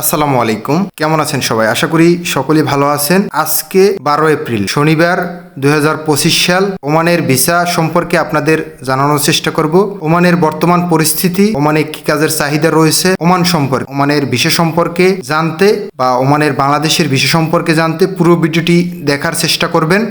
আসসালামু আলাইকুম। কেমন আছেন সবাই? আশা করি সকলেই ভালো আছেন। আজকে বারো এপ্রিল, শনিবার দুই হাজার পঁচিশ সাল ওমানের ভিসা সম্পর্কে আপনাদের জানানোর চেষ্টা করব। ওমানের বর্তমান পরিস্থিতি, ওমানে কি কাজের চাহিদা রয়েছে, ওমান সম্পর্কে, ওমানের ভিসা সম্পর্কে জানতে বা ওমানের বাংলাদেশের ভিসা সম্পর্কে জানতে পুরো ভিডিওটি দেখার চেষ্টা করবেন।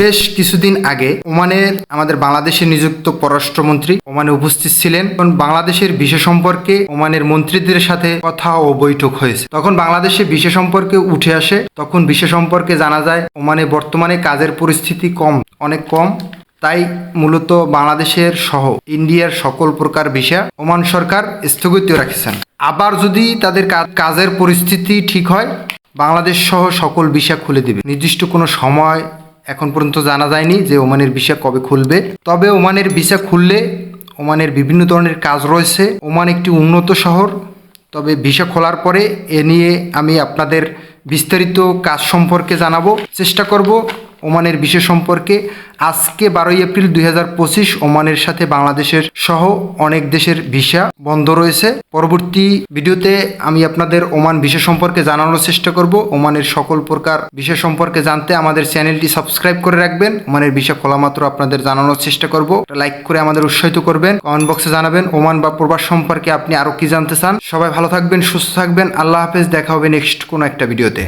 বেশ কিছুদিন আগে ওমানের আমাদের বাংলাদেশে নিযুক্ত পররাষ্ট্রমন্ত্রী ওমানে উপস্থিত ছিলেন। তখন বাংলাদেশের বিষয় সম্পর্কে ওমানের মন্ত্রীদের সাথে কথা ও বৈঠক হয়েছে। তখন বাংলাদেশে বিষয় সম্পর্কে উঠে আসে, তখন বিষয় সম্পর্কে জানা যায় ওমানে বর্তমানে কাজের পরিস্থিতি কম, অনেক কম। তাই মূলত বাংলাদেশের সহ ইন্ডিয়ার সকল প্রকার ভিসা ওমান সরকার স্থগিত রাখেছেন। আবার যদি তাদের কাজের পরিস্থিতি ঠিক হয়, বাংলাদেশ সহ সকল ভিসা খুলে দিবে। নির্দিষ্ট কোনো সময় এখন পর্যন্ত জানা যায়নি যে ওমানের ভিসা কবে খুলবে। তবে ওমানের ভিসা খুললে ওমানের বিভিন্ন ধরনের কাজ রয়েছে। ওমান একটি উন্নত শহর। তবে ভিসা খোলার পরে এ নিয়ে আমি আপনাদের বিস্তারিত কাজ সম্পর্কে জানাব। চেষ্টা করব ওমানের বিষয় সম্পর্কে আজকে বারোই এপ্রিল দুই হাজার পঁচিশ ওমানের সাথে বাংলাদেশের সহ অনেক দেশের ভিসা বন্ধ রয়েছে। পরবর্তী ভিডিওতে আমি আপনাদের ওমান বিষয় সম্পর্কে জানানোর চেষ্টা করব। ওমানের সকল প্রকার বিষয় সম্পর্কে জানতে আমাদের চ্যানেলটি সাবস্ক্রাইব করে রাখবেন। ওমানের বিষয় খোলা মাত্র আপনাদের জানানোর চেষ্টা করব। লাইক করে আমাদের উৎসাহিত করবেন। কমেন্ট বক্সে জানাবেন, ওমান বা প্রবাস সম্পর্কে আপনি আরও কি জানতে চান? সবাই ভালো থাকবেন, সুস্থ থাকবেন। আল্লাহ হাফেজ, দেখা হবে নেক্সট কোনো একটা ভিডিওতে।